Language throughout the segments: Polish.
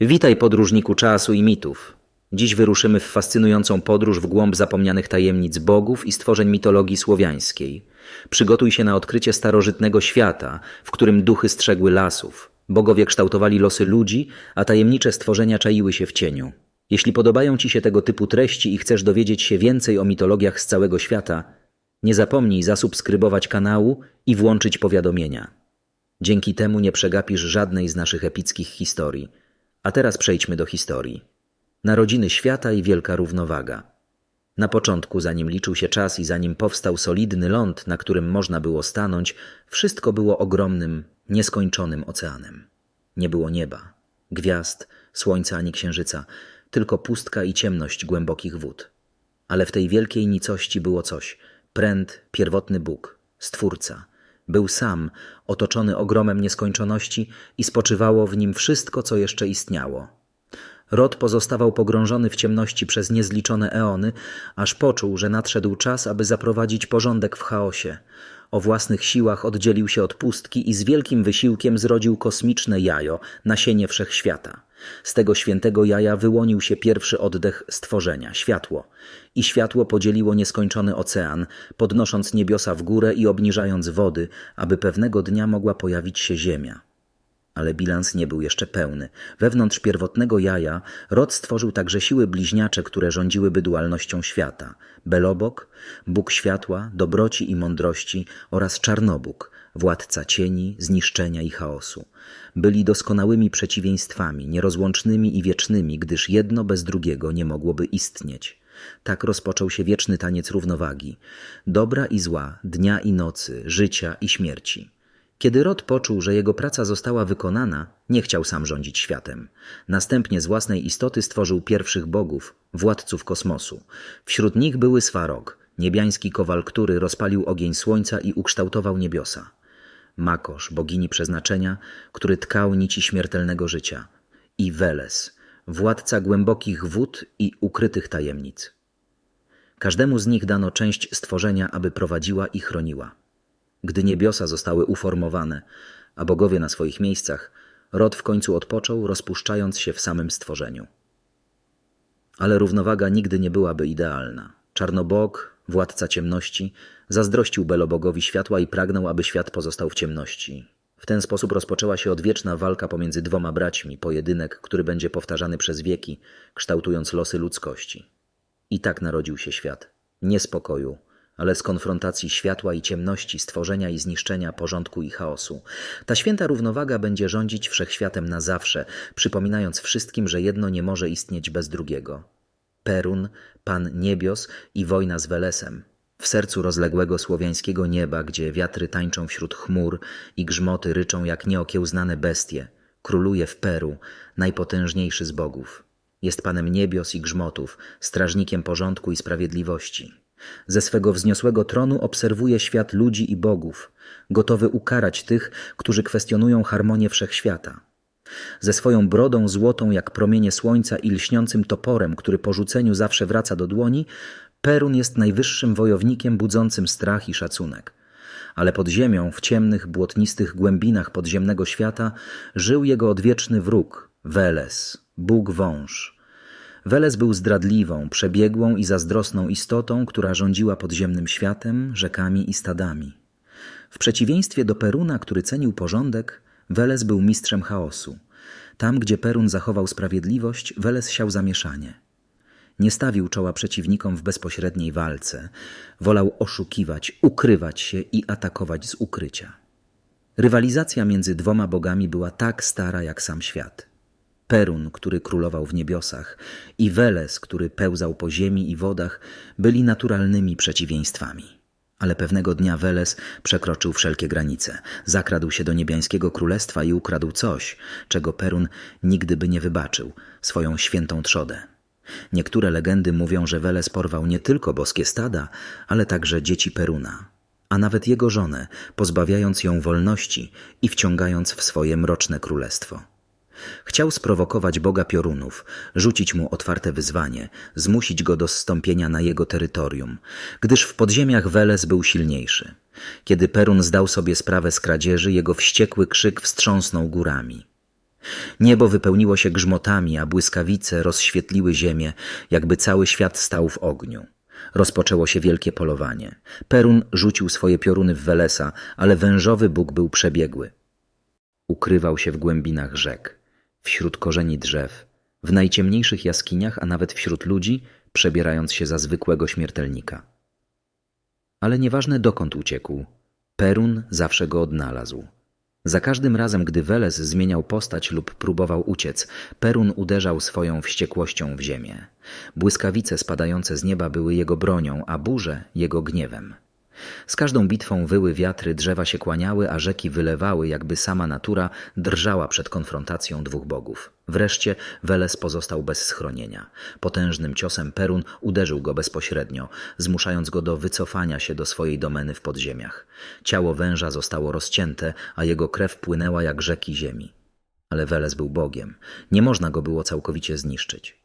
Witaj podróżniku czasu i mitów. Dziś wyruszymy w fascynującą podróż w głąb zapomnianych tajemnic bogów i stworzeń mitologii słowiańskiej. Przygotuj się na odkrycie starożytnego świata, w którym duchy strzegły lasów. Bogowie kształtowali losy ludzi, a tajemnicze stworzenia czaiły się w cieniu. Jeśli podobają Ci się tego typu treści i chcesz dowiedzieć się więcej o mitologiach z całego świata, nie zapomnij zasubskrybować kanału i włączyć powiadomienia. Dzięki temu nie przegapisz żadnej z naszych epickich historii. A teraz przejdźmy do historii. Narodziny świata i wielka równowaga. Na początku, zanim liczył się czas i zanim powstał solidny ląd, na którym można było stanąć, wszystko było ogromnym, nieskończonym oceanem. Nie było nieba, gwiazd, słońca ani księżyca, tylko pustka i ciemność głębokich wód. Ale w tej wielkiej nicości było coś pręd, pierwotny Bóg, Stwórca. Był sam, otoczony ogromem nieskończoności i spoczywało w nim wszystko, co jeszcze istniało. Rod pozostawał pogrążony w ciemności przez niezliczone eony, aż poczuł, że nadszedł czas, aby zaprowadzić porządek w chaosie. O własnych siłach oddzielił się od pustki i z wielkim wysiłkiem zrodził kosmiczne jajo, nasienie wszechświata. Z tego świętego jaja wyłonił się pierwszy oddech stworzenia światło. I światło podzieliło nieskończony ocean, podnosząc niebiosa w górę i obniżając wody, aby pewnego dnia mogła pojawić się ziemia. Ale bilans nie był jeszcze pełny. Wewnątrz pierwotnego jaja Rod stworzył także siły bliźniacze, które rządziłyby dualnością świata. Belobok, Bóg światła, dobroci i mądrości oraz Czarnobóg, władca cieni, zniszczenia i chaosu. Byli doskonałymi przeciwieństwami, nierozłącznymi i wiecznymi, gdyż jedno bez drugiego nie mogłoby istnieć. Tak rozpoczął się wieczny taniec równowagi. Dobra i zła, dnia i nocy, życia i śmierci. Kiedy Rod poczuł, że jego praca została wykonana, nie chciał sam rządzić światem. Następnie z własnej istoty stworzył pierwszych bogów, władców kosmosu. Wśród nich były Svarog, niebiański kowal, który rozpalił ogień słońca i ukształtował niebiosa. Makosz, bogini przeznaczenia, który tkał nici śmiertelnego życia. I Weles, władca głębokich wód i ukrytych tajemnic. Każdemu z nich dano część stworzenia, aby prowadziła i chroniła. Gdy niebiosa zostały uformowane, a bogowie na swoich miejscach, Rod w końcu odpoczął, rozpuszczając się w samym stworzeniu. Ale równowaga nigdy nie byłaby idealna. Czarnobog, władca ciemności, zazdrościł Belobogowi światła i pragnął, aby świat pozostał w ciemności. W ten sposób rozpoczęła się odwieczna walka pomiędzy dwoma braćmi, pojedynek, który będzie powtarzany przez wieki, kształtując losy ludzkości. I tak narodził się świat. Nie spokoju, ale z konfrontacji światła i ciemności, stworzenia i zniszczenia, porządku i chaosu. Ta święta równowaga będzie rządzić wszechświatem na zawsze, przypominając wszystkim, że jedno nie może istnieć bez drugiego. Perun, Pan Niebios i wojna z Welesem. W sercu rozległego słowiańskiego nieba, gdzie wiatry tańczą wśród chmur i grzmoty ryczą jak nieokiełznane bestie, króluje w Peru najpotężniejszy z bogów. Jest Panem niebios i grzmotów, strażnikiem porządku i sprawiedliwości. Ze swego wzniosłego tronu obserwuje świat ludzi i bogów, gotowy ukarać tych, którzy kwestionują harmonię wszechświata. Ze swoją brodą złotą jak promienie słońca i lśniącym toporem, który po rzuceniu zawsze wraca do dłoni, Perun jest najwyższym wojownikiem budzącym strach i szacunek. Ale pod ziemią, w ciemnych, błotnistych głębinach podziemnego świata, żył jego odwieczny wróg, Weles, Bóg wąż. Weles był zdradliwą, przebiegłą i zazdrosną istotą, która rządziła podziemnym światem, rzekami i stadami. W przeciwieństwie do Peruna, który cenił porządek, Weles był mistrzem chaosu. Tam, gdzie Perun zachował sprawiedliwość, Weles siał zamieszanie. Nie stawił czoła przeciwnikom w bezpośredniej walce. Wolał oszukiwać, ukrywać się i atakować z ukrycia. Rywalizacja między dwoma bogami była tak stara jak sam świat. Perun, który królował w niebiosach, i Weles, który pełzał po ziemi i wodach, byli naturalnymi przeciwieństwami. Ale pewnego dnia Weles przekroczył wszelkie granice, zakradł się do niebiańskiego królestwa i ukradł coś, czego Perun nigdy by nie wybaczył swoją świętą trzodę. Niektóre legendy mówią, że Weles porwał nie tylko boskie stada, ale także dzieci Peruna, a nawet jego żonę, pozbawiając ją wolności i wciągając w swoje mroczne królestwo. Chciał sprowokować Boga Piorunów, rzucić mu otwarte wyzwanie, zmusić go do zstąpienia na jego terytorium, gdyż w podziemiach Weles był silniejszy. Kiedy Perun zdał sobie sprawę z kradzieży, jego wściekły krzyk wstrząsnął górami. Niebo wypełniło się grzmotami, a błyskawice rozświetliły ziemię, jakby cały świat stał w ogniu. Rozpoczęło się wielkie polowanie. Perun rzucił swoje pioruny w Welesa, ale wężowy Bóg był przebiegły. Ukrywał się w głębinach rzek, wśród korzeni drzew, w najciemniejszych jaskiniach, a nawet wśród ludzi, przebierając się za zwykłego śmiertelnika. Ale nieważne dokąd uciekł, Perun zawsze go odnalazł. Za każdym razem, gdy Weles zmieniał postać lub próbował uciec, Perun uderzał swoją wściekłością w ziemię. Błyskawice spadające z nieba były jego bronią, a burze jego gniewem. Z każdą bitwą wyły wiatry, drzewa się kłaniały, a rzeki wylewały, jakby sama natura drżała przed konfrontacją dwóch bogów. Wreszcie Weles pozostał bez schronienia. Potężnym ciosem Perun uderzył go bezpośrednio, zmuszając go do wycofania się do swojej domeny w podziemiach. Ciało węża zostało rozcięte, a jego krew płynęła jak rzeki ziemi. Ale Weles był bogiem. Nie można go było całkowicie zniszczyć.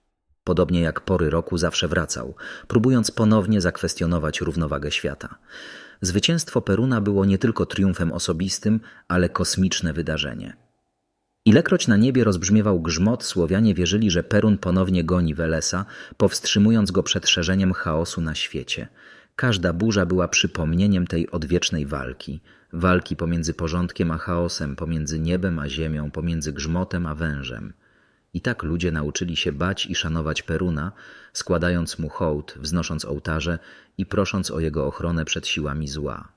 Podobnie jak pory roku zawsze wracał, próbując ponownie zakwestionować równowagę świata. Zwycięstwo Peruna było nie tylko triumfem osobistym, ale kosmiczne wydarzenie. Ilekroć na niebie rozbrzmiewał grzmot, Słowianie wierzyli, że Perun ponownie goni Welesa, powstrzymując go przed szerzeniem chaosu na świecie. Każda burza była przypomnieniem tej odwiecznej walki. Walki pomiędzy porządkiem a chaosem, pomiędzy niebem a ziemią, pomiędzy grzmotem a wężem. I tak ludzie nauczyli się bać i szanować Peruna, składając mu hołd, wznosząc ołtarze i prosząc o jego ochronę przed siłami zła.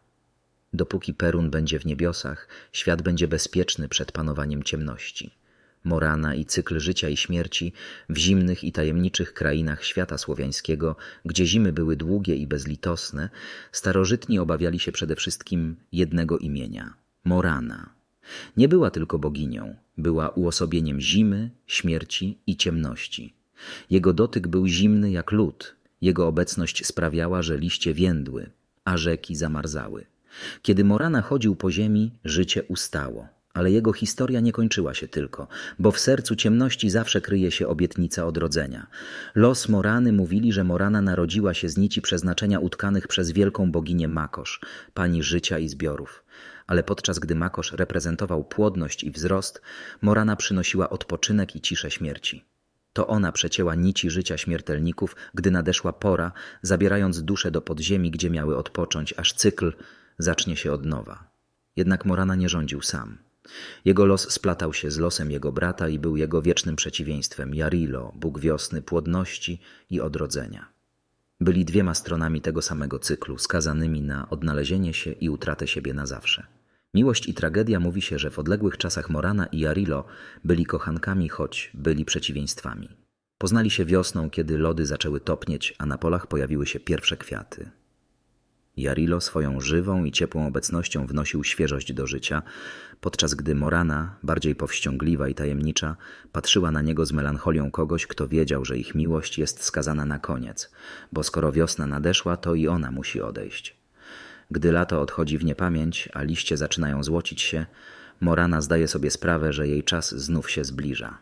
Dopóki Perun będzie w niebiosach, świat będzie bezpieczny przed panowaniem ciemności. Morana i cykl życia i śmierci w zimnych i tajemniczych krainach świata słowiańskiego, gdzie zimy były długie i bezlitosne, starożytni obawiali się przede wszystkim jednego imienia Morana. Nie była tylko boginią, była uosobieniem zimy, śmierci i ciemności. Jego dotyk był zimny jak lód, jego obecność sprawiała, że liście więdły, a rzeki zamarzały. Kiedy Morana chodził po ziemi, życie ustało. Ale jego historia nie kończyła się tylko, bo w sercu ciemności zawsze kryje się obietnica odrodzenia. Los Morany mówili, że Morana narodziła się z nici przeznaczenia utkanych przez wielką boginię Makosz, pani życia i zbiorów. Ale podczas gdy Makosz reprezentował płodność i wzrost, Morana przynosiła odpoczynek i ciszę śmierci. To ona przecięła nici życia śmiertelników, gdy nadeszła pora, zabierając duszę do podziemi, gdzie miały odpocząć, aż cykl zacznie się od nowa. Jednak Morana nie rządził sam. Jego los splatał się z losem jego brata i był jego wiecznym przeciwieństwem Jarilo, Bóg wiosny, płodności i odrodzenia. Byli dwiema stronami tego samego cyklu, skazanymi na odnalezienie się i utratę siebie na zawsze. Miłość i tragedia mówi się, że w odległych czasach Morana i Jarilo byli kochankami, choć byli przeciwieństwami. Poznali się wiosną, kiedy lody zaczęły topnieć, a na polach pojawiły się pierwsze kwiaty. Jarilo swoją żywą i ciepłą obecnością wnosił świeżość do życia, podczas gdy Morana, bardziej powściągliwa i tajemnicza, patrzyła na niego z melancholią kogoś, kto wiedział, że ich miłość jest skazana na koniec, bo skoro wiosna nadeszła, to i ona musi odejść. Gdy lato odchodzi w niepamięć, a liście zaczynają złocić się, Morana zdaje sobie sprawę, że jej czas znów się zbliża.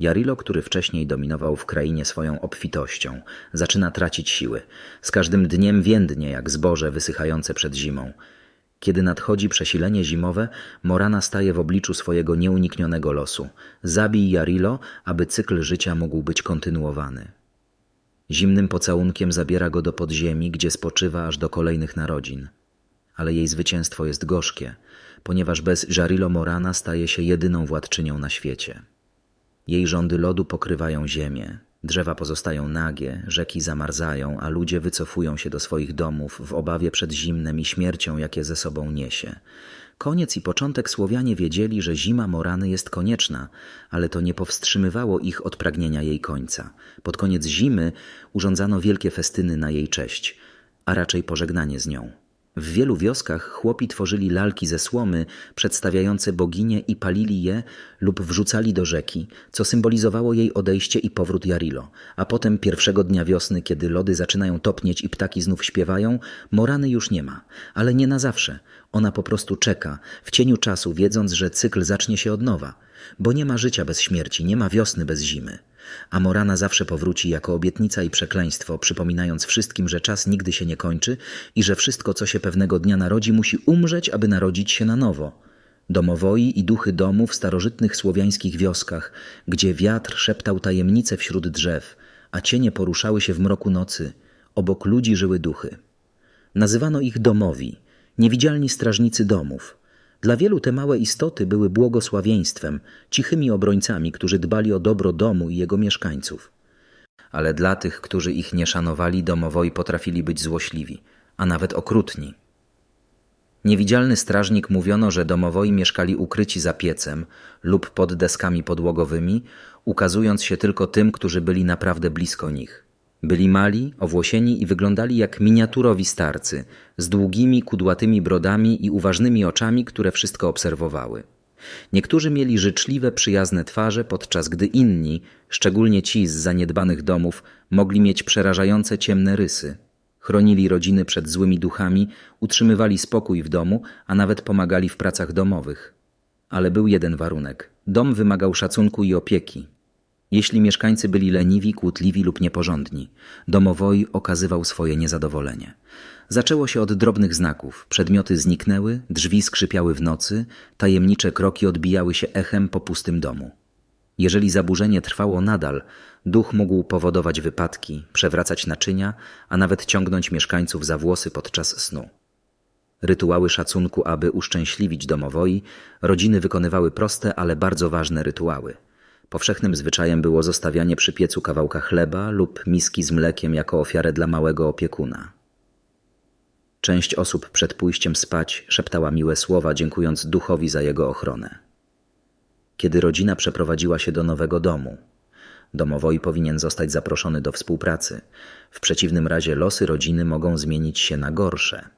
Jarilo, który wcześniej dominował w krainie swoją obfitością, zaczyna tracić siły. Z każdym dniem więdnie jak zboże wysychające przed zimą. Kiedy nadchodzi przesilenie zimowe, Morana staje w obliczu swojego nieuniknionego losu. Zabij Jarilo, aby cykl życia mógł być kontynuowany. Zimnym pocałunkiem zabiera go do podziemi, gdzie spoczywa aż do kolejnych narodzin. Ale jej zwycięstwo jest gorzkie, ponieważ bez Jarilo Morana staje się jedyną władczynią na świecie. Jej rządy lodu pokrywają ziemię, drzewa pozostają nagie, rzeki zamarzają, a ludzie wycofują się do swoich domów w obawie przed zimnem i śmiercią, jakie ze sobą niesie. Koniec i początek Słowianie wiedzieli, że zima Morany jest konieczna, ale to nie powstrzymywało ich od pragnienia jej końca. Pod koniec zimy urządzano wielkie festyny na jej cześć, a raczej pożegnanie z nią. W wielu wioskach chłopi tworzyli lalki ze słomy przedstawiające boginię i palili je lub wrzucali do rzeki, co symbolizowało jej odejście i powrót Jarilo. A potem pierwszego dnia wiosny, kiedy lody zaczynają topnieć i ptaki znów śpiewają, Morany już nie ma, ale nie na zawsze. Ona po prostu czeka, w cieniu czasu, wiedząc, że cykl zacznie się od nowa, bo nie ma życia bez śmierci, nie ma wiosny bez zimy. A Morana zawsze powróci jako obietnica i przekleństwo, przypominając wszystkim, że czas nigdy się nie kończy i że wszystko, co się pewnego dnia narodzi, musi umrzeć, aby narodzić się na nowo. Domowoi i duchy domu w starożytnych słowiańskich wioskach, gdzie wiatr szeptał tajemnice wśród drzew, a cienie poruszały się w mroku nocy, obok ludzi żyły duchy. Nazywano ich domowi, niewidzialni strażnicy domów. Dla wielu te małe istoty były błogosławieństwem, cichymi obrońcami, którzy dbali o dobro domu i jego mieszkańców. Ale dla tych, którzy ich nie szanowali, domowoi potrafili być złośliwi, a nawet okrutni. Niewidzialny strażnik mówiono, że domowoi mieszkali ukryci za piecem lub pod deskami podłogowymi, ukazując się tylko tym, którzy byli naprawdę blisko nich. Byli mali, owłosieni i wyglądali jak miniaturowi starcy, z długimi, kudłatymi brodami i uważnymi oczami, które wszystko obserwowały. Niektórzy mieli życzliwe, przyjazne twarze, podczas gdy inni, szczególnie ci z zaniedbanych domów, mogli mieć przerażające ciemne rysy. Chronili rodziny przed złymi duchami, utrzymywali spokój w domu, a nawet pomagali w pracach domowych. Ale był jeden warunek: dom wymagał szacunku i opieki. Jeśli mieszkańcy byli leniwi, kłótliwi lub nieporządni, domowoj okazywał swoje niezadowolenie. Zaczęło się od drobnych znaków. Przedmioty zniknęły, drzwi skrzypiały w nocy, tajemnicze kroki odbijały się echem po pustym domu. Jeżeli zaburzenie trwało nadal, duch mógł powodować wypadki, przewracać naczynia, a nawet ciągnąć mieszkańców za włosy podczas snu. Rytuały szacunku, aby uszczęśliwić domowoi, rodziny wykonywały proste, ale bardzo ważne rytuały. Powszechnym zwyczajem było zostawianie przy piecu kawałka chleba lub miski z mlekiem jako ofiarę dla małego opiekuna. Część osób przed pójściem spać szeptała miłe słowa, dziękując duchowi za jego ochronę. Kiedy rodzina przeprowadziła się do nowego domu, domowoi powinien zostać zaproszony do współpracy. W przeciwnym razie losy rodziny mogą zmienić się na gorsze.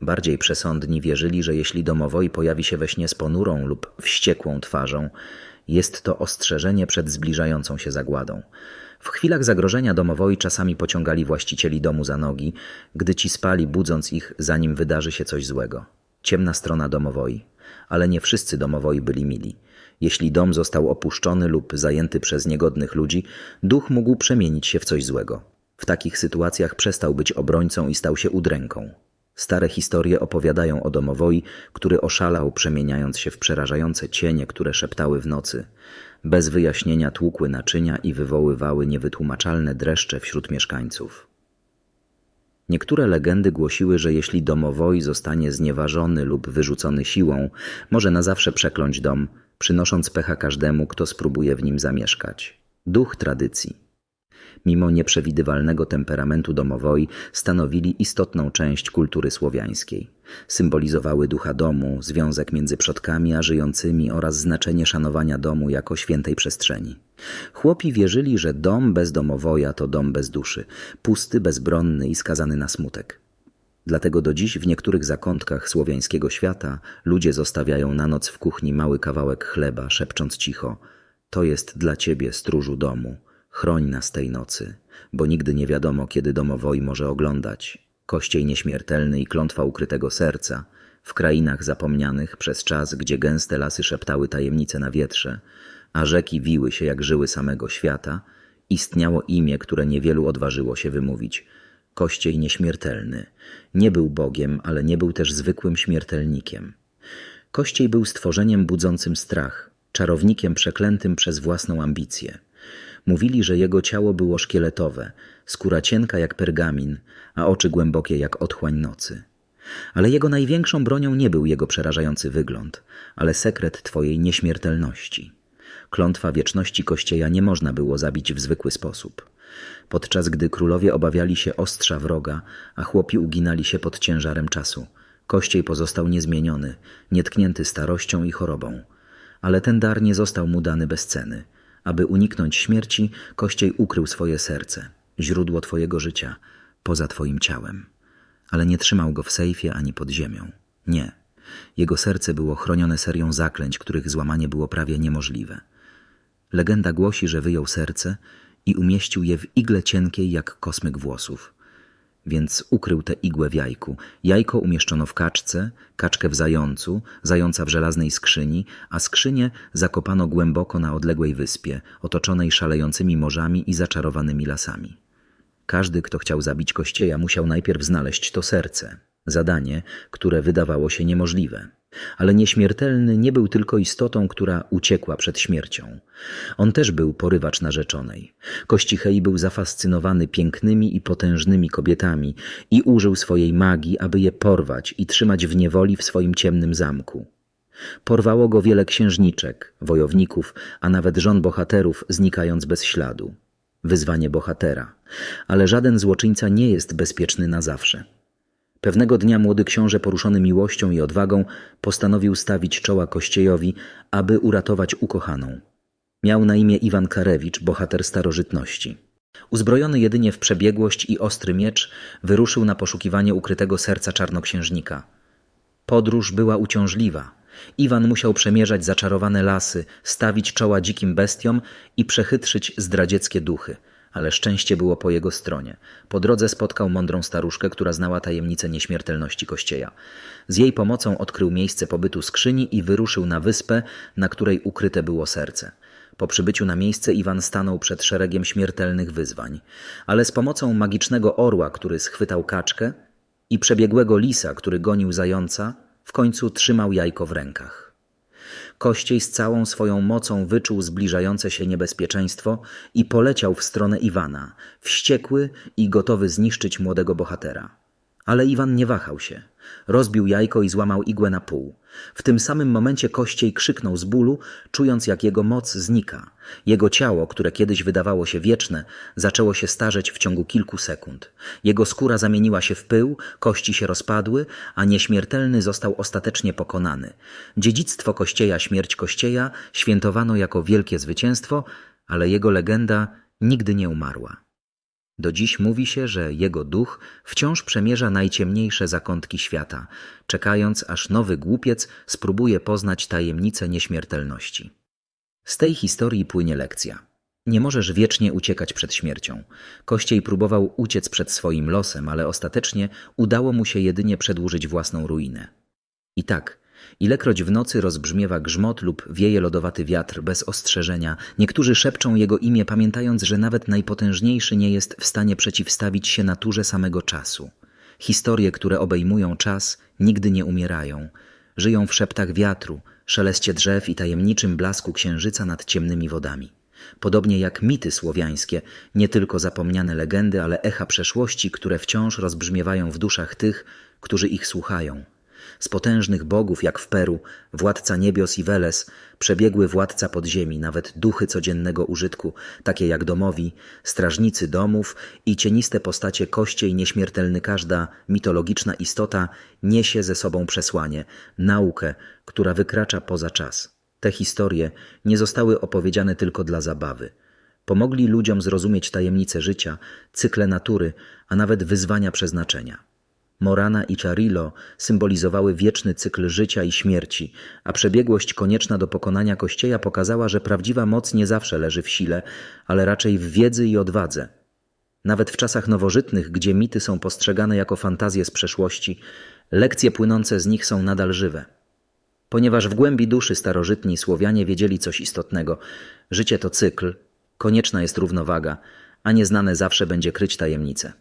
Bardziej przesądni wierzyli, że jeśli domowoi pojawi się we śnie z ponurą lub wściekłą twarzą, jest to ostrzeżenie przed zbliżającą się zagładą. W chwilach zagrożenia domowoi czasami pociągali właścicieli domu za nogi, gdy ci spali, budząc ich, zanim wydarzy się coś złego. Ciemna strona domowoi. Ale nie wszyscy domowoi byli mili. Jeśli dom został opuszczony lub zajęty przez niegodnych ludzi, duch mógł przemienić się w coś złego. W takich sytuacjach przestał być obrońcą i stał się udręką. Stare historie opowiadają o domowoi, który oszalał, przemieniając się w przerażające cienie, które szeptały w nocy. Bez wyjaśnienia tłukły naczynia i wywoływały niewytłumaczalne dreszcze wśród mieszkańców. Niektóre legendy głosiły, że jeśli domowoi zostanie znieważony lub wyrzucony siłą, może na zawsze przekląć dom, przynosząc pecha każdemu, kto spróbuje w nim zamieszkać. Duch tradycji mimo nieprzewidywalnego temperamentu domowoi, stanowili istotną część kultury słowiańskiej. Symbolizowały ducha domu, związek między przodkami a żyjącymi oraz znaczenie szanowania domu jako świętej przestrzeni. Chłopi wierzyli, że dom bez domowoja to dom bez duszy, pusty, bezbronny i skazany na smutek. Dlatego do dziś w niektórych zakątkach słowiańskiego świata ludzie zostawiają na noc w kuchni mały kawałek chleba, szepcząc cicho: To jest dla ciebie, stróżu domu. Chroń nas tej nocy, bo nigdy nie wiadomo, kiedy domowoj może oglądać. Kościej nieśmiertelny i klątwa ukrytego serca, w krainach zapomnianych przez czas, gdzie gęste lasy szeptały tajemnice na wietrze, a rzeki wiły się jak żyły samego świata, istniało imię, które niewielu odważyło się wymówić. Kościej nieśmiertelny. Nie był Bogiem, ale nie był też zwykłym śmiertelnikiem. Kościej był stworzeniem budzącym strach, czarownikiem przeklętym przez własną ambicję. Mówili, że jego ciało było szkieletowe, skóra cienka jak pergamin, a oczy głębokie jak otchłań nocy. Ale jego największą bronią nie był jego przerażający wygląd, ale sekret twojej nieśmiertelności. Klątwa wieczności Kościeja nie można było zabić w zwykły sposób. Podczas gdy królowie obawiali się ostrza wroga, a chłopi uginali się pod ciężarem czasu, Kościej pozostał niezmieniony, nietknięty starością i chorobą. Ale ten dar nie został mu dany bez ceny – aby uniknąć śmierci, Kościej ukrył swoje serce, źródło Twojego życia, poza Twoim ciałem. Ale nie trzymał go w sejfie ani pod ziemią. Nie. Jego serce było chronione serią zaklęć, których złamanie było prawie niemożliwe. Legenda głosi, że wyjął serce i umieścił je w igle cienkiej jak kosmyk włosów więc ukrył tę igłę w jajku. Jajko umieszczono w kaczce, kaczkę w zającu, zająca w żelaznej skrzyni, a skrzynię zakopano głęboko na odległej wyspie, otoczonej szalejącymi morzami i zaczarowanymi lasami. Każdy, kto chciał zabić Kościeja, musiał najpierw znaleźć to serce. Zadanie, które wydawało się niemożliwe. Ale nieśmiertelny nie był tylko istotą, która uciekła przed śmiercią. On też był porywacz narzeczonej. Kościchei był zafascynowany pięknymi i potężnymi kobietami i użył swojej magii, aby je porwać i trzymać w niewoli w swoim ciemnym zamku. Porwało go wiele księżniczek, wojowników, a nawet żon bohaterów, znikając bez śladu. Wyzwanie bohatera. Ale żaden złoczyńca nie jest bezpieczny na zawsze. Pewnego dnia młody książę, poruszony miłością i odwagą, postanowił stawić czoła Kościejowi, aby uratować ukochaną. Miał na imię Iwan Karewicz, bohater starożytności. Uzbrojony jedynie w przebiegłość i ostry miecz, wyruszył na poszukiwanie ukrytego serca czarnoksiężnika. Podróż była uciążliwa. Iwan musiał przemierzać zaczarowane lasy, stawić czoła dzikim bestiom i przechytrzyć zdradzieckie duchy. Ale szczęście było po jego stronie. Po drodze spotkał mądrą staruszkę, która znała tajemnicę nieśmiertelności Kościeja. Z jej pomocą odkrył miejsce pobytu skrzyni i wyruszył na wyspę, na której ukryte było serce. Po przybyciu na miejsce Iwan stanął przed szeregiem śmiertelnych wyzwań. Ale z pomocą magicznego orła, który schwytał kaczkę, i przebiegłego lisa, który gonił zająca, w końcu trzymał jajko w rękach. Kościej z całą swoją mocą wyczuł zbliżające się niebezpieczeństwo i poleciał w stronę Iwana, wściekły i gotowy zniszczyć młodego bohatera. Ale Iwan nie wahał się. Rozbił jajko i złamał igłę na pół. W tym samym momencie Kościej krzyknął z bólu, czując jak jego moc znika. Jego ciało, które kiedyś wydawało się wieczne, zaczęło się starzeć w ciągu kilku sekund. Jego skóra zamieniła się w pył, kości się rozpadły, a nieśmiertelny został ostatecznie pokonany. Dziedzictwo Kościeja, śmierć Kościeja świętowano jako wielkie zwycięstwo, ale jego legenda nigdy nie umarła. Do dziś mówi się, że jego duch wciąż przemierza najciemniejsze zakątki świata, czekając aż nowy głupiec spróbuje poznać tajemnicę nieśmiertelności. Z tej historii płynie lekcja. Nie możesz wiecznie uciekać przed śmiercią. Kościej próbował uciec przed swoim losem, ale ostatecznie udało mu się jedynie przedłużyć własną ruinę. I tak, ilekroć w nocy rozbrzmiewa grzmot lub wieje lodowaty wiatr bez ostrzeżenia, niektórzy szepczą jego imię, pamiętając, że nawet najpotężniejszy nie jest w stanie przeciwstawić się naturze samego czasu. Historie, które obejmują czas, nigdy nie umierają. Żyją w szeptach wiatru, szeleście drzew i tajemniczym blasku księżyca nad ciemnymi wodami. Podobnie jak mity słowiańskie, nie tylko zapomniane legendy, ale echa przeszłości, które wciąż rozbrzmiewają w duszach tych, którzy ich słuchają. Z potężnych bogów, jak w Peru, władca niebios i Weles, przebiegły władca podziemi, nawet duchy codziennego użytku, takie jak domowi, strażnicy domów i cieniste postacie kościej nieśmiertelny każda mitologiczna istota niesie ze sobą przesłanie, naukę, która wykracza poza czas. Te historie nie zostały opowiedziane tylko dla zabawy. Pomogli ludziom zrozumieć tajemnice życia, cykle natury, a nawet wyzwania przeznaczenia. Morana i Charillo symbolizowały wieczny cykl życia i śmierci, a przebiegłość konieczna do pokonania Kościeja pokazała, że prawdziwa moc nie zawsze leży w sile, ale raczej w wiedzy i odwadze. Nawet w czasach nowożytnych, gdzie mity są postrzegane jako fantazje z przeszłości, lekcje płynące z nich są nadal żywe. Ponieważ w głębi duszy starożytni Słowianie wiedzieli coś istotnego: życie to cykl, konieczna jest równowaga, a nieznane zawsze będzie kryć tajemnice.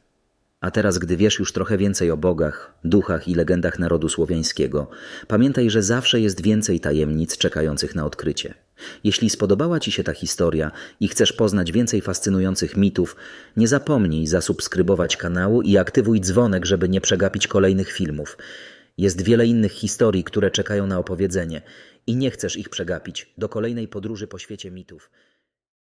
A teraz, gdy wiesz już trochę więcej o bogach, duchach i legendach narodu słowiańskiego, pamiętaj, że zawsze jest więcej tajemnic czekających na odkrycie. Jeśli spodobała Ci się ta historia i chcesz poznać więcej fascynujących mitów, nie zapomnij zasubskrybować kanału i aktywuj dzwonek, żeby nie przegapić kolejnych filmów. Jest wiele innych historii, które czekają na opowiedzenie i nie chcesz ich przegapić do kolejnej podróży po świecie mitów.